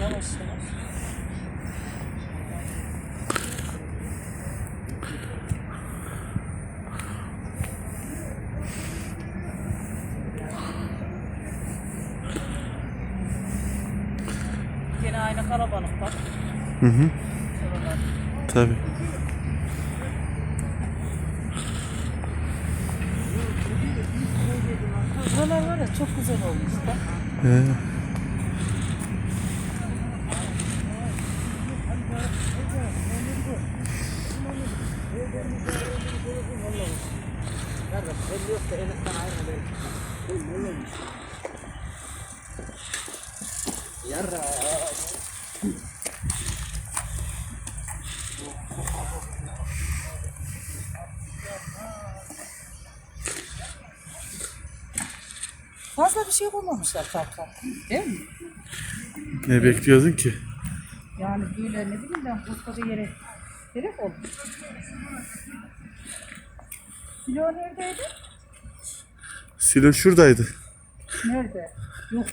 Yavaş yavaş. Yine aynı kalabalık bak. Hı hı. Tabii. Buralar var ya çok güzel olmuş bak. He. Fazla bir şey koymamışlar kanka. Değil mi? Ne bekliyordun ki? Yani böyle ne bileyim ben koskoca yere gerek olmuş. Kilo neredeydi? Silo şuradaydı. Nerede? Yok.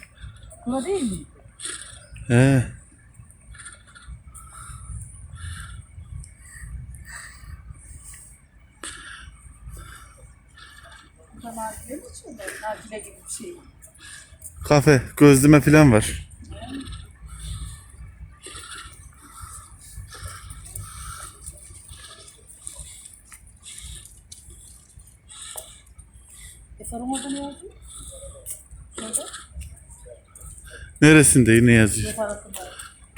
Burada değil mi? He. Burada nargile mi içiyorlar? Nargile gibi bir şey. Kafe, gözleme falan var. E orada ne yazıyor? Neresinde ne yazıyor?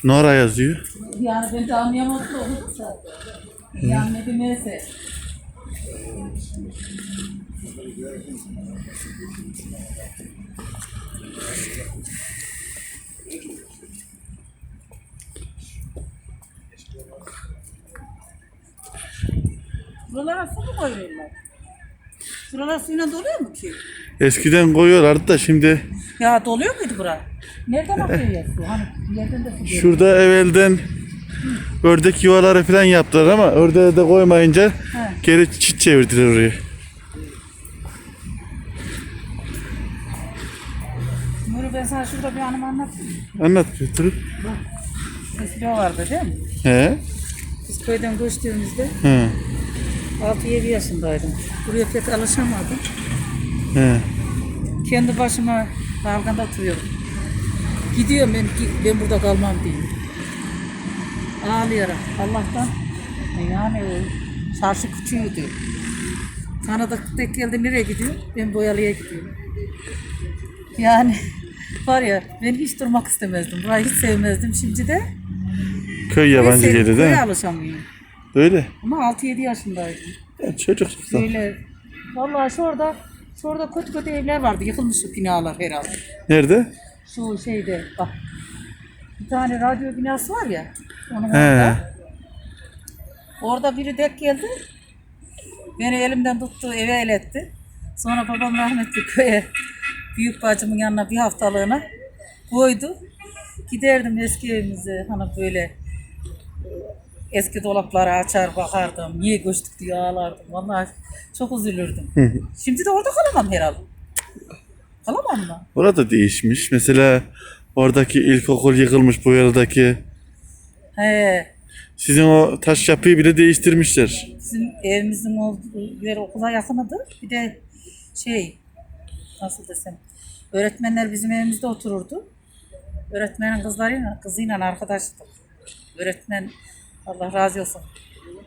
Nora yazıyor. Yani ben de anlayamadım da okudum zaten. Yani ne demeyse. Buralara su mu koyuyorlar? Buralar suyla doluyor mu ki? Eskiden koyuyorlardı da şimdi Ya doluyor muydu bura? Nereden akıyor ya su? Hani yerden de su geliyor. şurada evvelden ördek yuvaları falan yaptılar ama ördeğe de koymayınca He. geri çit çevirdiler orayı. Sana şurada bir anımı anlatayım. Anlat götürüp. Eskiden vardı değil mi? He. Biz köyden göçtüğümüzde He. 6-7 yaşındaydım. Buraya pek alışamadım. He. Kendi başıma dalganda oturuyorum. Gidiyorum ben, ben burada kalmam diye. Ağlayarak Allah'tan e yani o çarşı küçüğüydü. Tanıdık tek geldi nereye gidiyor? Ben Boyalı'ya gidiyorum. Yani var ya ben hiç durmak istemezdim. Burayı hiç sevmezdim. Şimdi de Köy yabancı geldi değil mi? alışamıyorum. Öyle. Ama 6-7 yaşındaydım. Ya çocuk. Böyle vallahi şurada şurada kötü kötü evler vardı. Yıkılmış şu binalar herhalde. Nerede? Şu şeyde bak. Bir tane radyo binası var ya. Onun He. orada. Orada biri dek geldi. Beni elimden tuttu eve eletti. Sonra babam rahmetli köye büyük bacımın yanına bir haftalığına koydu. Giderdim eski evimize hani böyle eski dolapları açar bakardım. Niye göçtük diye ağlardım. Vallahi çok üzülürdüm. Şimdi de orada kalamam herhalde. Kalamam mı? Orada değişmiş. Mesela oradaki ilkokul yıkılmış bu yıldaki. He. Sizin o taş yapıyı bile değiştirmişler. Bizim evimizin olduğu yer okula yakınıdı. Bir de şey nasıl desem öğretmenler bizim evimizde otururdu. Öğretmenin kızlarıyla kızıyla arkadaştık. Öğretmen Allah razı olsun.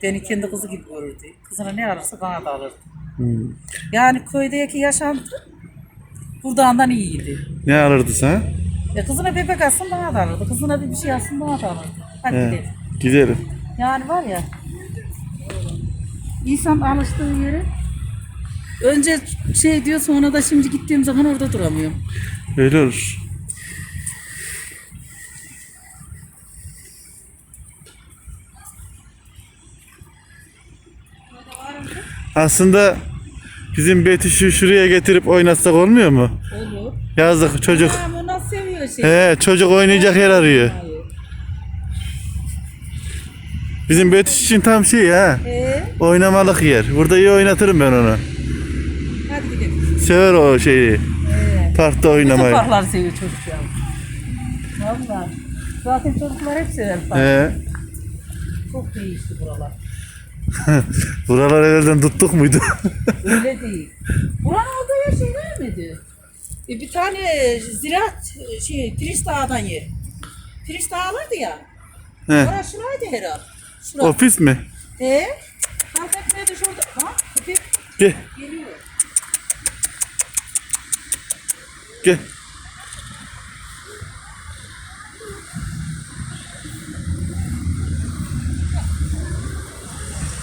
Beni kendi kızı gibi görürdü. Kızına ne alırsa bana da alırdı. Hmm. Yani köydeki yaşantı buradan iyiydi. Ne alırdı sana? Ya kızına bebek alsın bana da alırdı. Kızına bir bir şey alsın bana da alırdı. Hadi He. gidelim. Gidelim. Yani var ya insan alıştığı yere önce şey diyor sonra da şimdi gittiğim zaman orada duramıyorum. Öyle olur. Aslında bizim Betüş'ü şuraya getirip oynatsak olmuyor mu? Olur. Yazdık çocuk. Ha, bu nasıl seviyor şey. He çocuk oynayacak yer arıyor. Bizim Betüş için tam şey ha. Ee, Oynamalık yer. Burada iyi oynatırım ben onu. Sever o şeyi. Ee, Parkta bütün oynamayı. parkları seviyor çocuk ya. Vallahi. Zaten çocuklar hep sever park. He. Çok değişti buralar. Buralar evvelden tuttuk muydu? Öyle değil. Buranın olduğu yer şey vermedi. E, bir tane ziraat şey Priz Dağı'dan yer. Priz Dağı vardı ya. He. Orası şuraydı herhalde. Şurası. Ofis mi? E? Park etmeye de şurada. Ha? Köpek Gel. geliyor. Gel.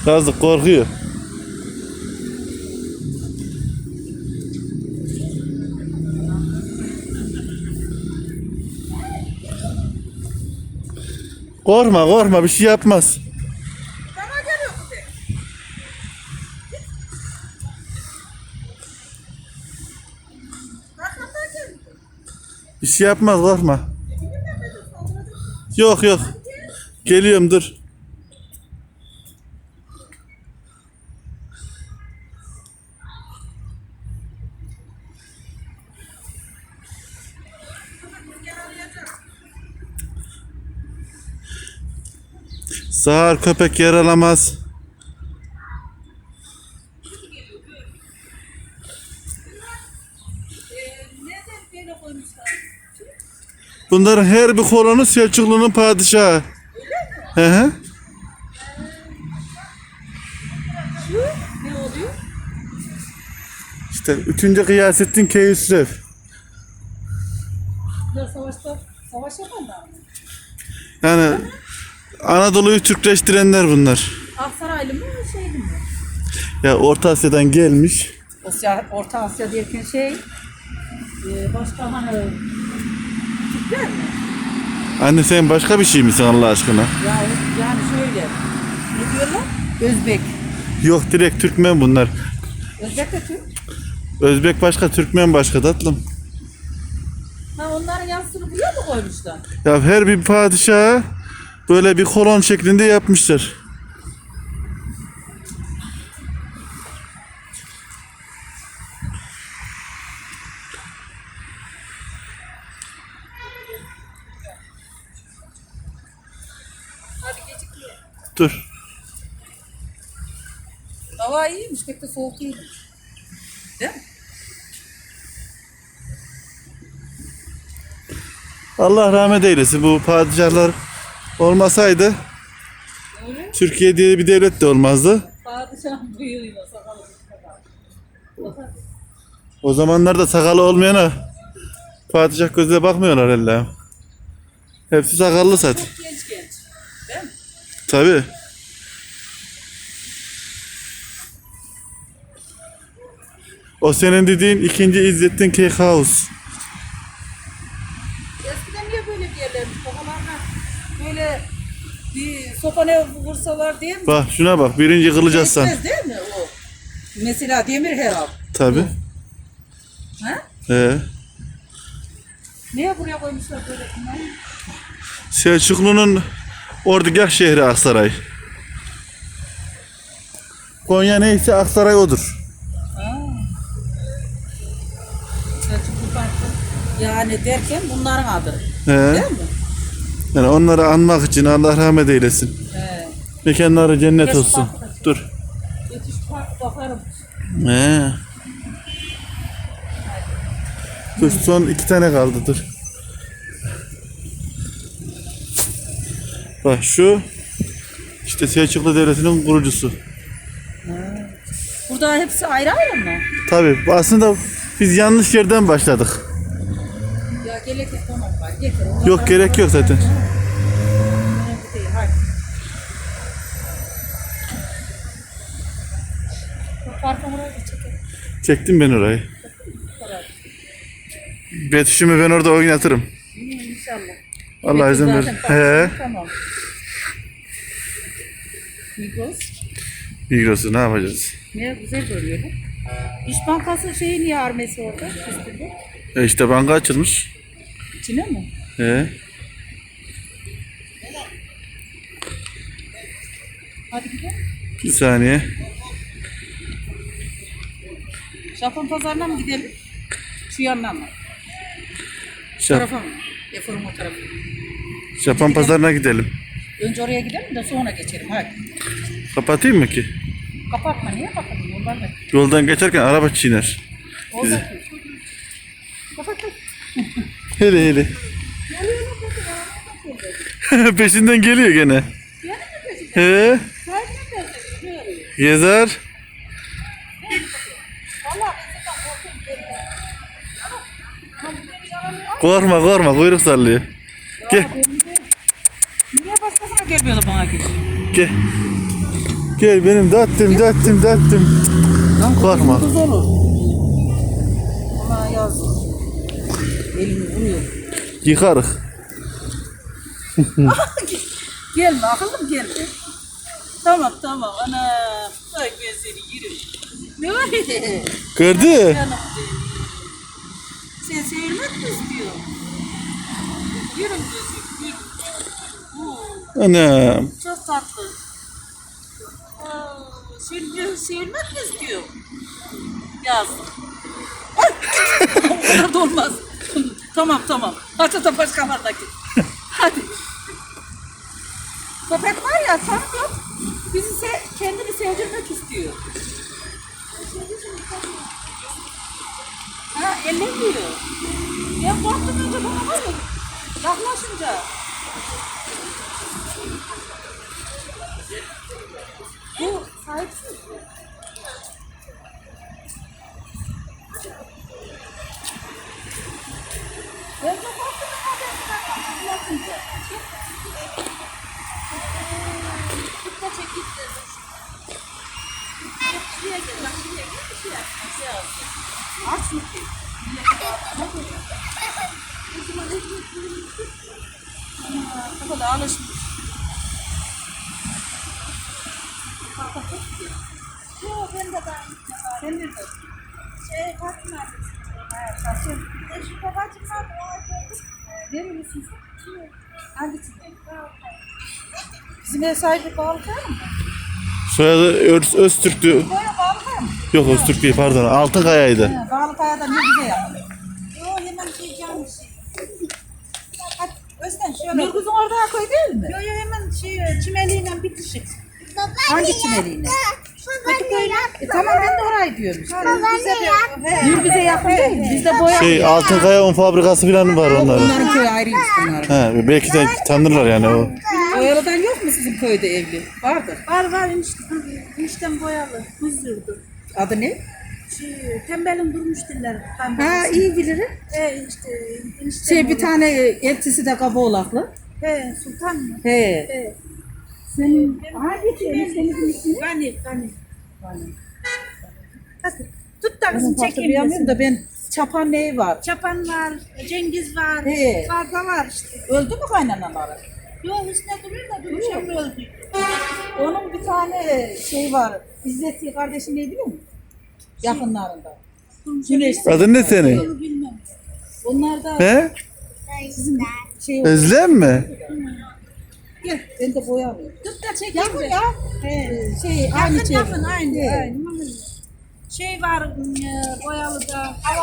Yazık korkuyor. Korkma korkma bir şey yapmaz. Bir şey yapmaz korkma. Yok yok. Geliyorum dur. Sağır köpek yaralamaz. Neden böyle koymuşlar? Bunların her bir kolonu Selçuklu'nun padişahı. Hı hı. İşte 3. Gıyasettin Keyhüsrev. Bunlar savaşta savaş yapanlar mı? Yani Anadolu'yu Türkleştirenler bunlar. Aksaraylı mı şeyli mi? Ya Orta Asya'dan gelmiş. Asya, Orta Asya derken şey e, başka hani Mi? Anne sen başka bir şey misin Allah aşkına? Ya, yani şöyle ne diyorlar? Özbek. Yok direkt Türkmen bunlar. Özbek de Türk. Özbek başka, Türkmen başka tatlım. Ha onların yazısını buraya mı koymuşlar? Ya her bir padişaha böyle bir kolon şeklinde yapmışlar. Dur. Hava iyiymiş pek de soğuk değil. Değil mi? Allah rahmet eylesin. Bu padişahlar olmasaydı Öyle. Türkiye diye bir devlet de olmazdı. Padişahın bıyığıyla sakalı. O zamanlarda sakalı olmayana padişah gözüyle bakmıyorlar elle. Hepsi sakallı zaten. Mi? Tabi. O senin dediğin ikinci İzzettin Keyhaus. Eskiden niye böyle bir yerlermiş? Babalarına böyle bir sopa ne vursalar diye mi? Bak şuna bak birinci Kılıç Aslan. Geçmez değil mi o? Mesela demir herhal. Tabi. Ha? Ee, Niye buraya koymuşlar böyle bunları? Selçuklu'nun ordugah şehri Aksaray. Konya neyse Aksaray odur. Yani derken bunların adı. He. Değil mi? Yani onları anmak için Allah rahmet eylesin. He. Mekanları cennet Geç olsun. bak. Dur. Yetiş bak bakarım. He. Dur son iki tane kaldı dur. Bak şu işte Selçuklu Devleti'nin kurucusu. Burada hepsi ayrı ayrı mı? Tabi aslında biz yanlış yerden başladık. Ya gerek yok tamam bak getir. Yok gerek yok zaten. önemli değil hadi. Bu parka buraya da çekelim. Çektim ben orayı. Betüş'ümü ben orada oynatırım. İnşallah. Allah Betül izin zaten parkta, He. Tamam. Migros. Migros'u ne yapacağız? Ne güzel görüyor bu. İş Bankası şeyin niye armesi orada üstünde? E işte banka açılmış. İçine mi? He. Hadi gidelim. Bir saniye. Japon pazarına mı gidelim? Şu yandan mı? Bu Şap- tarafa mı? Eforum o tarafa. Japon pazarına gidelim. Önce oraya gidelim de sonra geçelim. Hadi. Kapatayım mı ki? Kapatma niye kapatalım? Yollar ne? Yoldan geçerken araba çiğner. Orada. Kapat. Hele hele. Peşinden geliyor gene. He? Gezer. Korkma korkma kuyruk sallıyor. Gel Niye başkasına gelmiyordu bana gibi? gel. Gel benim dattım dattım dattım. Korkma. Kız olur. Ona yazdım. Elimi vuruyor. Yıkarık. Gelme akıllım gelme. Tamam tamam ana. Ay ben seni yerim. Ne var ya? Gördü. Sen sevilmek mi istiyorsun? Yürüm kızım yürüm. Anam. çok tatlı. Sen sevilmek mi istiyorsun? Yazdım. Ay! O kadar da olmaz. tamam tamam. Hadi da başkalarına git. Hadi. Köpek var ya tanıyor. Bizi se kendini sevdirmek istiyor. Ha ellemiyor. Ben korktum önce bana var ya. Yaklaşınca. Bu kadar alışmış. Yok ben de ben. Sen nerede? Şey Fatma. Ha, kaçın. E şu babacım var. Nerelisin sen? Hangisinden? Bizim ev sahibi Balkan mı? Soyadı Öz, Öztürk'tü. Böyle Balkan? Yok Öztürk değil pardon. Altınkaya'ydı. Ha, Bağlıkaya'da ne güzel yapıyor. Yok hemen şey canmış. Özden şöyle. Nurguz'un orada köy değil mi? Yo yo hemen şey çimeliğiyle bitişik. Hangi çimeliğine? Kadıköy'le. E, tamam ben de orayı diyorum. He. Nurguz'a yakın değil mi? Bizde boya Şey Altınkaya un fabrikası falan var onların. Onların köyü ayrıymış bunların. Ha, belki de tanırlar yani o. Boyalı'dan yok mu sizin köyde evli? Vardır. Var var enişte. Eniştem boyalı. Huzurdu. Adı ne? Şey, tembelin durmuş diller. Ha iyi bilirim. He işte eniştem. Şey bir tane eltisi de kaba olaklı. He sultan mı? He. He. Senin Hangi eniştemizin ismi? Gani Gani. Hadi. Tut da kızım çekeyim. hatırlayamıyorum da ben çapan neyi var? Çapan var, Cengiz var, He. Karda var işte. Öldü mü kaynanaları? Yok üstüne duruyor da durmuş öldü. Onun bir tane şey var. İzzet kardeşi ne biliyor musun? Yakınlarında. Güneş. Adın ne senin? Bilmem. Onlar da He? şey Özlem mi? Gel ben de boyamıyorum. Tut da çekeyim Yakın ya. He. Şey aynı Yakın şey. yakın aynı. He. aynı. Şey var e, boyalı da. Hava